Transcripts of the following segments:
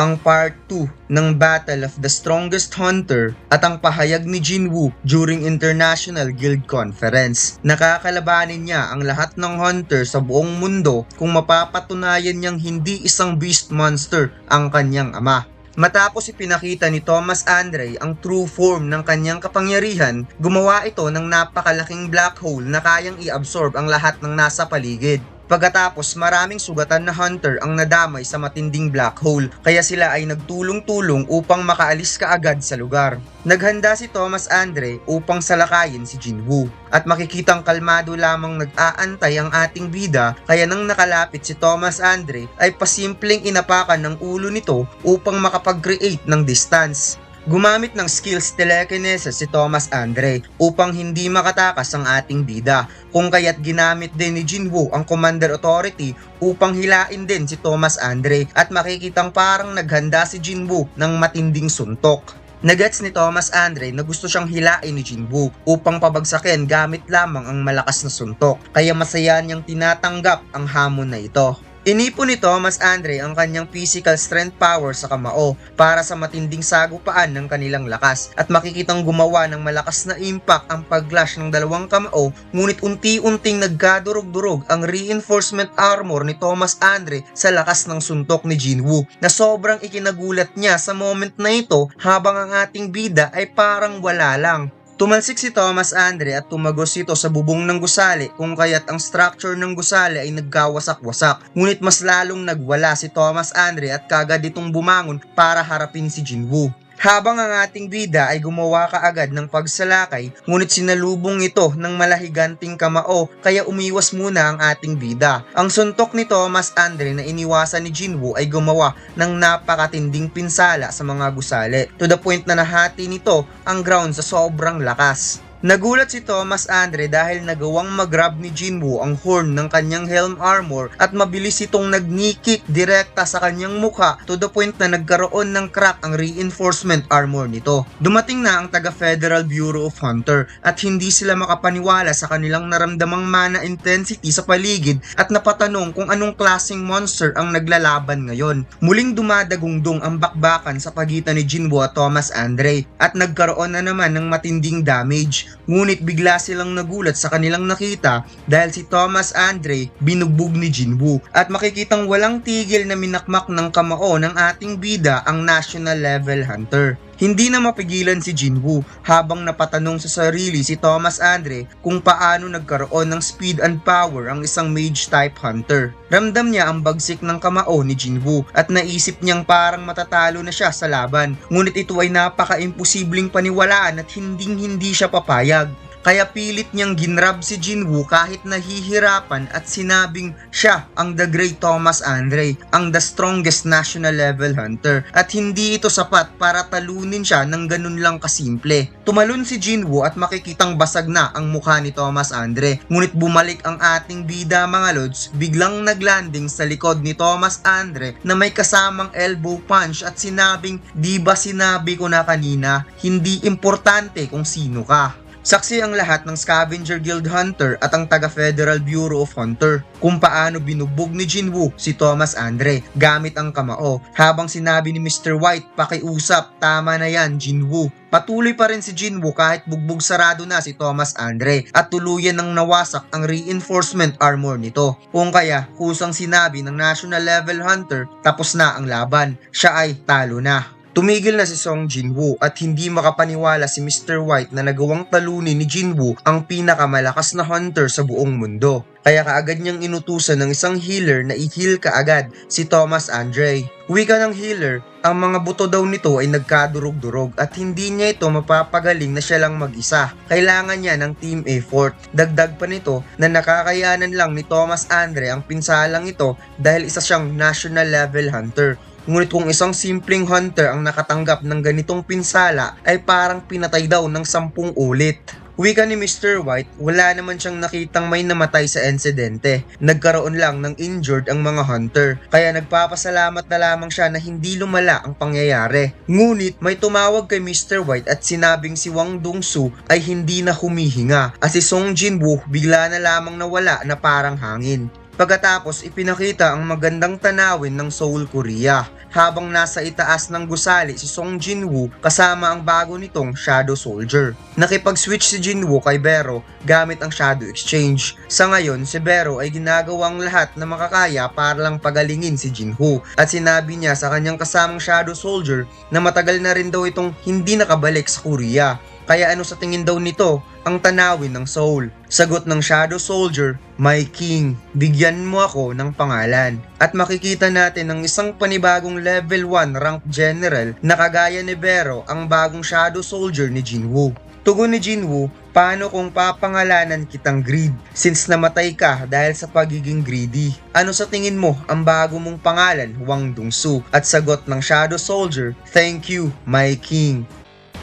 ang part 2 ng Battle of the Strongest Hunter at ang pahayag ni Jinwoo during International Guild Conference. Nakakalabanin niya ang lahat ng hunter sa buong mundo kung mapapatunayan niyang hindi isang beast monster ang kanyang ama. Matapos ipinakita ni Thomas Andre ang true form ng kanyang kapangyarihan, gumawa ito ng napakalaking black hole na kayang i-absorb ang lahat ng nasa paligid. Pagkatapos maraming sugatan na hunter ang nadamay sa matinding black hole kaya sila ay nagtulong-tulong upang makaalis kaagad sa lugar. Naghanda si Thomas Andre upang salakayin si Jinwoo at makikitang kalmado lamang nag-aantay ang ating bida kaya nang nakalapit si Thomas Andre ay pasimpleng inapakan ng ulo nito upang makapag-create ng distance. Gumamit ng skills telekinesis si Thomas Andre upang hindi makatakas ang ating bida kung kaya't ginamit din ni Jinwoo ang Commander Authority upang hilain din si Thomas Andre at makikitang parang naghanda si Jinwoo ng matinding suntok. Nagets ni Thomas Andre na gusto siyang hilain ni Jinwoo upang pabagsakin gamit lamang ang malakas na suntok kaya masaya niyang tinatanggap ang hamon na ito. Inipon ni Thomas Andre ang kanyang physical strength power sa kamao para sa matinding sagupaan ng kanilang lakas at makikitang gumawa ng malakas na impact ang paglash ng dalawang kamao ngunit unti-unting nagkadurog-durog ang reinforcement armor ni Thomas Andre sa lakas ng suntok ni Jinwoo na sobrang ikinagulat niya sa moment na ito habang ang ating bida ay parang wala lang. Tumalsik si Thomas Andre at tumagos ito sa bubong ng gusali kung kaya't ang structure ng gusali ay nagkawasak-wasak. Ngunit mas lalong nagwala si Thomas Andre at kagad itong bumangon para harapin si Jinwoo. Habang ang ating bida ay gumawa kaagad ng pagsalakay, ngunit sinalubong ito ng malahiganting kamao kaya umiwas muna ang ating bida. Ang suntok ni Thomas Andre na iniwasan ni Jinwoo ay gumawa ng napakatinding pinsala sa mga gusali to the point na nahati nito ang ground sa sobrang lakas. Nagulat si Thomas Andre dahil nagawang mag-grab ni Jinwoo ang horn ng kanyang helm armor at mabilis itong nagnikik direkta sa kanyang mukha to the point na nagkaroon ng crack ang reinforcement armor nito. Dumating na ang taga Federal Bureau of Hunter at hindi sila makapaniwala sa kanilang naramdamang mana intensity sa paligid at napatanong kung anong klaseng monster ang naglalaban ngayon. Muling dumadagungdong ang bakbakan sa pagitan ni Jinwoo at Thomas Andre at nagkaroon na naman ng matinding damage Ngunit bigla silang nagulat sa kanilang nakita dahil si Thomas Andre binugbog ni Jinwoo at makikitang walang tigil na minakmak ng kamao ng ating bida ang national level hunter. Hindi na mapigilan si Jinwoo habang napatanong sa sarili si Thomas Andre kung paano nagkaroon ng speed and power ang isang mage type hunter. Ramdam niya ang bagsik ng kamao ni Jinwoo at naisip niyang parang matatalo na siya sa laban. Ngunit ito ay napaka-imposibleng paniwalaan at hinding hindi siya papayag. Kaya pilit niyang ginrab si Jinwoo kahit nahihirapan at sinabing siya ang The Great Thomas Andre, ang the strongest national level hunter at hindi ito sapat para talunin siya ng ganun lang kasimple. Tumalon si Jinwoo at makikitang basag na ang mukha ni Thomas Andre. Ngunit bumalik ang ating bida mga lods, biglang naglanding sa likod ni Thomas Andre na may kasamang elbow punch at sinabing, di ba sinabi ko na kanina, hindi importante kung sino ka. Saksi ang lahat ng Scavenger Guild Hunter at ang taga Federal Bureau of Hunter kung paano binugbog ni Jinwoo si Thomas Andre gamit ang kamao habang sinabi ni Mr. White pakiusap tama na yan Jinwoo. Patuloy pa rin si Jinwoo kahit bugbog sarado na si Thomas Andre at tuluyan ng nawasak ang reinforcement armor nito. Kung kaya kusang sinabi ng National Level Hunter tapos na ang laban, siya ay talo na. Tumigil na si Song Jinwoo at hindi makapaniwala si Mr. White na nagawang talunin ni Jinwoo ang pinakamalakas na hunter sa buong mundo. Kaya kaagad niyang inutusan ng isang healer na i-heal kaagad si Thomas Andre. Wika ng healer, ang mga buto daw nito ay nagkadurog-durog at hindi niya ito mapapagaling na siya lang mag-isa. Kailangan niya ng team effort. Dagdag pa nito na nakakayanan lang ni Thomas Andre ang pinsalang ito dahil isa siyang national level hunter. Ngunit kung isang simpleng hunter ang nakatanggap ng ganitong pinsala ay parang pinatay daw ng sampung ulit. Wika ni Mr. White, wala naman siyang nakitang may namatay sa insidente. Nagkaroon lang ng injured ang mga hunter, kaya nagpapasalamat na lamang siya na hindi lumala ang pangyayari. Ngunit may tumawag kay Mr. White at sinabing si Wang Dongsu ay hindi na humihinga at si Song Jinwoo bigla na lamang nawala na parang hangin. Pagkatapos ipinakita ang magandang tanawin ng Seoul, Korea habang nasa itaas ng gusali si Song Jinwoo kasama ang bago nitong Shadow Soldier. Nakipag-switch si Jinwoo kay Bero gamit ang Shadow Exchange. Sa ngayon, si Bero ay ginagawang lahat na makakaya para lang pagalingin si Jinwoo at sinabi niya sa kanyang kasamang Shadow Soldier na matagal na rin daw itong hindi nakabalik sa Korea. Kaya ano sa tingin daw nito ang tanawin ng soul? Sagot ng Shadow Soldier, My King, bigyan mo ako ng pangalan. At makikita natin ang isang panibagong level 1 rank general na kagaya ni Bero ang bagong Shadow Soldier ni Jinwoo. Tugon ni Jinwoo, paano kung papangalanan kitang greed since namatay ka dahil sa pagiging greedy? Ano sa tingin mo ang bago mong pangalan, Wang Dongsu? At sagot ng Shadow Soldier, Thank you, my king.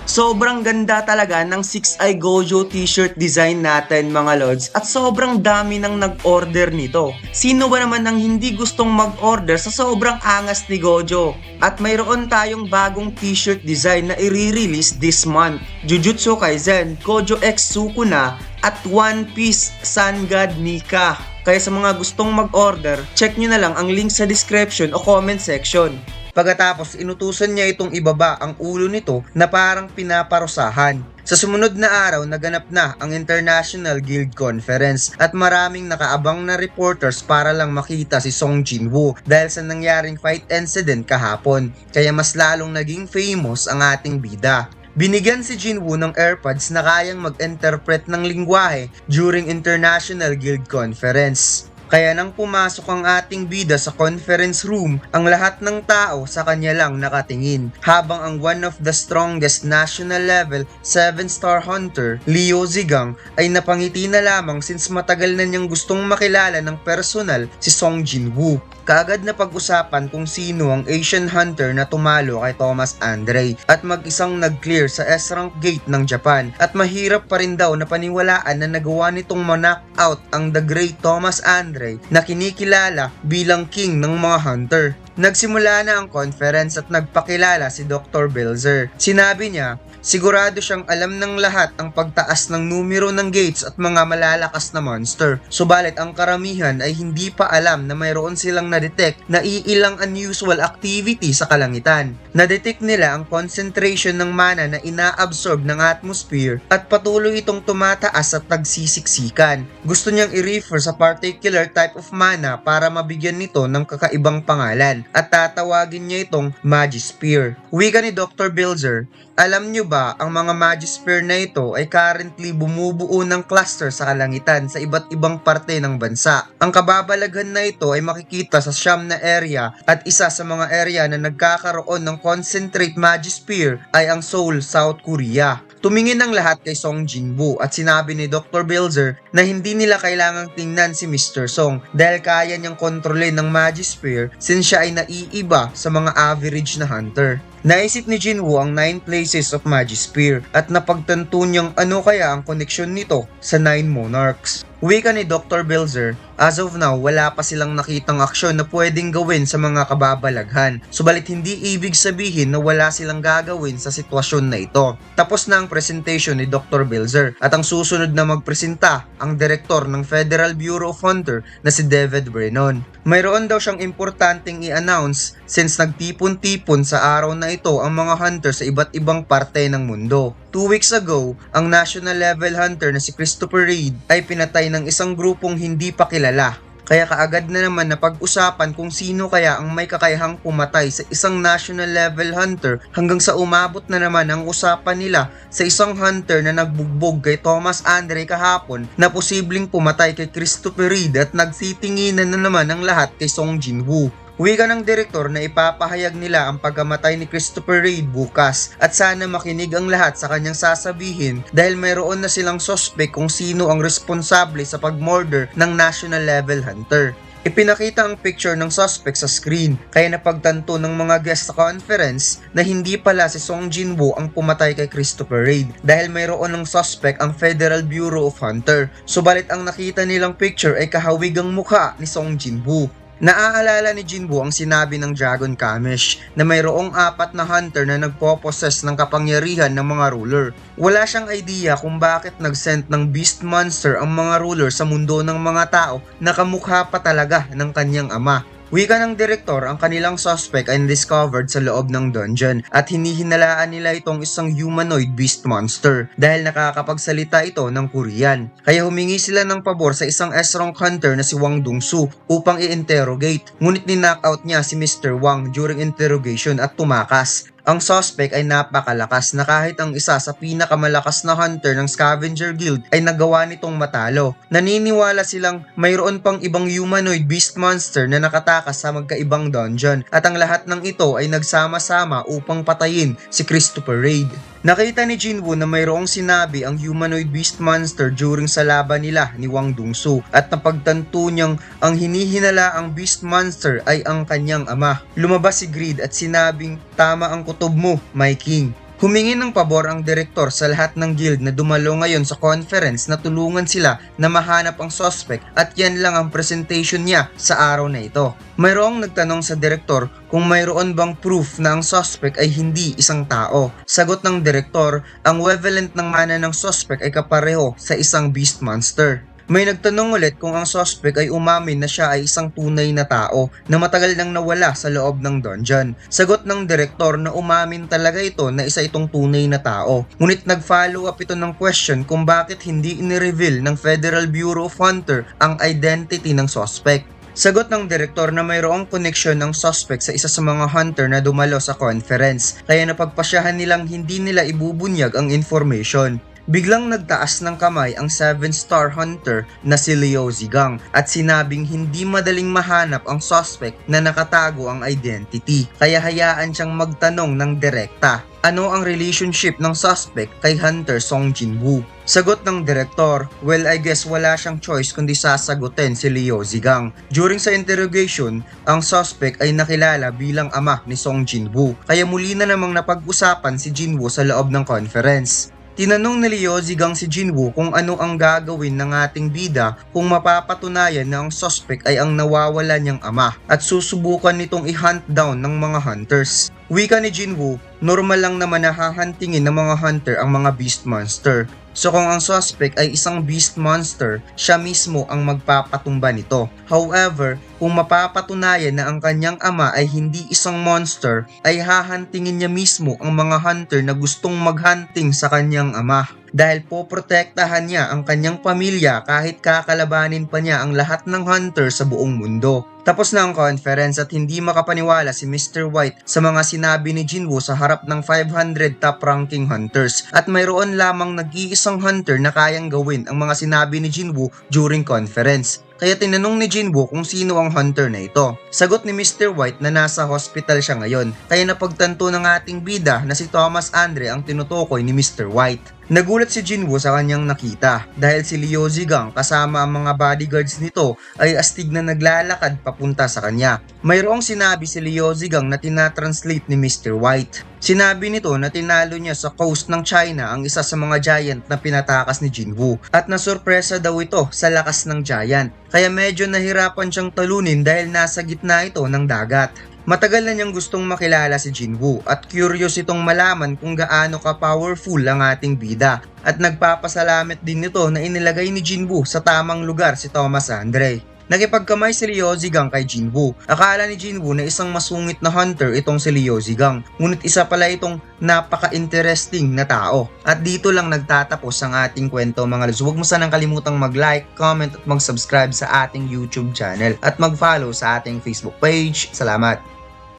Sobrang ganda talaga ng 6i Gojo t-shirt design natin mga lods at sobrang dami nang nag-order nito. Sino ba naman ang hindi gustong mag-order sa sobrang angas ni Gojo? At mayroon tayong bagong t-shirt design na i-release this month. Jujutsu Kaisen, Gojo X Sukuna at One Piece Sun God Nika. Kaya sa mga gustong mag-order, check nyo na lang ang link sa description o comment section. Pagkatapos inutusan niya itong ibaba ang ulo nito na parang pinaparusahan. Sa sumunod na araw, naganap na ang International Guild Conference at maraming nakaabang na reporters para lang makita si Song Jinwoo dahil sa nangyaring fight incident kahapon. Kaya mas lalong naging famous ang ating bida. Binigyan si Jinwoo ng AirPods na kayang mag-interpret ng lingwahe during International Guild Conference. Kaya nang pumasok ang ating bida sa conference room, ang lahat ng tao sa kanya lang nakatingin. Habang ang one of the strongest national level 7-star hunter, Leo Zigang, ay napangiti na lamang since matagal na niyang gustong makilala ng personal si Song Jinwoo. Kaagad na pag-usapan kung sino ang Asian hunter na tumalo kay Thomas Andre at mag-isang nag-clear sa S-rank gate ng Japan at mahirap pa rin daw na paniwalaan na nagawa nitong ma-knockout ang the great Thomas Andre na kinikilala bilang king ng mga hunter. Nagsimula na ang conference at nagpakilala si Dr. Belzer. Sinabi niya, sigurado siyang alam ng lahat ang pagtaas ng numero ng gates at mga malalakas na monster. Subalit ang karamihan ay hindi pa alam na mayroon silang na-detect na iilang unusual activity sa kalangitan. Na-detect nila ang concentration ng mana na ina-absorb ng atmosphere at patuloy itong tumataas at nagsisiksikan. Gusto niyang i-refer sa particular type of mana para mabigyan nito ng kakaibang pangalan at tatawagin niya itong Magisphere. Wika ni Dr. Bilzer, alam niyo ba ang mga Magisphere na ito ay currently bumubuo ng cluster sa kalangitan sa iba't ibang parte ng bansa. Ang kababalaghan na ito ay makikita sa siyam na area at isa sa mga area na nagkakaroon ng concentrate Magisphere ay ang Seoul, South Korea. Tumingin ang lahat kay Song Jinwoo at sinabi ni Dr. Bilzer na hindi nila kailangang tingnan si Mr. Song dahil kaya niyang kontrolin ng Magisphere since siya ay naiiba sa mga average na hunter. Naisip ni Jinwoo ang 9 places of Magisphere at napagtanto niyang ano kaya ang koneksyon nito sa 9 monarchs. Wika ni Dr. Bilzer, as of now wala pa silang nakitang aksyon na pwedeng gawin sa mga kababalaghan. Subalit hindi ibig sabihin na wala silang gagawin sa sitwasyon na ito. Tapos na ang presentation ni Dr. Bilzer at ang susunod na magpresenta ang direktor ng Federal Bureau of Hunter na si David Brennan. Mayroon daw siyang importanteng i-announce since nagtipon-tipon sa araw na ito ang mga hunter sa iba't ibang parte ng mundo. Two weeks ago, ang national level hunter na si Christopher Reid ay pinatay ng isang grupong hindi pa kilala. Kaya kaagad na naman na pag-usapan kung sino kaya ang may kakayahang pumatay sa isang national level hunter hanggang sa umabot na naman ang usapan nila sa isang hunter na nagbugbog kay Thomas Andre kahapon na posibleng pumatay kay Christopher Reid at nagsitinginan na naman ang lahat kay Song Jinwoo. Wika ng direktor na ipapahayag nila ang pagkamatay ni Christopher Reid bukas at sana makinig ang lahat sa kanyang sasabihin dahil mayroon na silang sospek kung sino ang responsable sa pagmurder ng national level hunter. Ipinakita ang picture ng suspect sa screen kaya napagtanto ng mga guest sa conference na hindi pala si Song Jinwoo ang pumatay kay Christopher Reid dahil mayroon ng suspect ang Federal Bureau of Hunter. Subalit ang nakita nilang picture ay kahawigang mukha ni Song Jinwoo. Naaalala ni Jinwoo ang sinabi ng Dragon Kamish na mayroong apat na hunter na nagpo-possess ng kapangyarihan ng mga ruler. Wala siyang idea kung bakit nag-send ng beast monster ang mga ruler sa mundo ng mga tao na kamukha pa talaga ng kanyang ama. Wika ng direktor, ang kanilang suspect ay discovered sa loob ng dungeon at hinihinalaan nila itong isang humanoid beast monster dahil nakakapagsalita ito ng Korean. Kaya humingi sila ng pabor sa isang Esrong hunter na si Wang Dongsu upang i-interrogate. Ngunit ni-knockout niya si Mr. Wang during interrogation at tumakas. Ang suspect ay napakalakas na kahit ang isa sa pinakamalakas na hunter ng Scavenger Guild ay nagawa nitong matalo. Naniniwala silang mayroon pang ibang humanoid beast monster na nakatakas sa magkaibang dungeon at ang lahat ng ito ay nagsama-sama upang patayin si Christopher Reid. Nakita ni Jinwoo na mayroong sinabi ang humanoid beast monster during sa laban nila ni Wang Dongsu at napagtanto niyang ang hinihinala ang beast monster ay ang kanyang ama. Lumabas si Greed at sinabing tama ang kutob mo, my king. Humingi ng pabor ang direktor sa lahat ng guild na dumalo ngayon sa conference na tulungan sila na mahanap ang suspect at yan lang ang presentation niya sa araw na ito. Mayroong nagtanong sa direktor kung mayroon bang proof na ang suspect ay hindi isang tao. Sagot ng direktor, ang wavelength ng mana ng suspect ay kapareho sa isang beast monster. May nagtanong ulit kung ang suspect ay umamin na siya ay isang tunay na tao na matagal nang nawala sa loob ng dungeon. Sagot ng direktor na umamin talaga ito na isa itong tunay na tao. Ngunit nag-follow up ito ng question kung bakit hindi inireveal ng Federal Bureau of Hunter ang identity ng suspect. Sagot ng direktor na mayroong connection ng suspect sa isa sa mga hunter na dumalo sa conference, kaya napagpasyahan nilang hindi nila ibubunyag ang information. Biglang nagtaas ng kamay ang 7-star hunter na si Leo Zigang at sinabing hindi madaling mahanap ang suspect na nakatago ang identity kaya hayaan siyang magtanong ng direkta. Ano ang relationship ng suspect kay Hunter Song Jin-woo? Sagot ng direktor, well I guess wala siyang choice kundi sasagutin si Leo Zigang. During sa interrogation, ang suspect ay nakilala bilang ama ni Song Jin-woo kaya muli na namang napag-usapan si Jin-woo sa loob ng conference. Tinanong ni Leo Zigang si Jinwoo kung ano ang gagawin ng ating bida kung mapapatunayan na ang suspect ay ang nawawala niyang ama at susubukan nitong i-hunt down ng mga hunters. Wika ni Jinwoo, normal lang naman na hahantingin ng mga hunter ang mga beast monster. So kung ang suspect ay isang beast monster, siya mismo ang magpapatumba nito. However, kung mapapatunayan na ang kanyang ama ay hindi isang monster, ay hahantingin niya mismo ang mga hunter na gustong maghunting sa kanyang ama. Dahil poprotektahan niya ang kanyang pamilya kahit kakalabanin pa niya ang lahat ng hunter sa buong mundo. Tapos na ang conference at hindi makapaniwala si Mr. White sa mga sinabi ni Jinwoo sa harap ng 500 top ranking hunters at mayroon lamang nag-iisang hunter na kayang gawin ang mga sinabi ni Jinwoo during conference. Kaya tinanong ni Jinwoo kung sino ang hunter na ito. Sagot ni Mr. White na nasa hospital siya ngayon. Kaya napagtanto ng ating bida na si Thomas Andre ang tinutukoy ni Mr. White. Nagulat si Jinwoo sa kanyang nakita dahil si Liu Zigang kasama ang mga bodyguards nito ay astig na naglalakad papunta sa kanya. Mayroong sinabi si Liu Zigang na tinatranslate ni Mr. White. Sinabi nito na tinalo niya sa coast ng China ang isa sa mga giant na pinatakas ni Jinwoo at nasurpresa daw ito sa lakas ng giant. Kaya medyo nahirapan siyang talunin dahil nasa gitna ito ng dagat. Matagal na niyang gustong makilala si Jinwoo at curious itong malaman kung gaano ka-powerful ang ating bida at nagpapasalamat din nito na inilagay ni Jinwoo sa tamang lugar si Thomas Andre. Nakipagkamay si Liu Zigang kay Jinwoo. Akala ni Jinwoo na isang masungit na hunter itong si Liu Zigang. Ngunit isa pala itong napaka-interesting na tao. At dito lang nagtatapos ang ating kwento mga lods. Huwag mo sanang kalimutang mag-like, comment at mag-subscribe sa ating YouTube channel at mag-follow sa ating Facebook page. Salamat!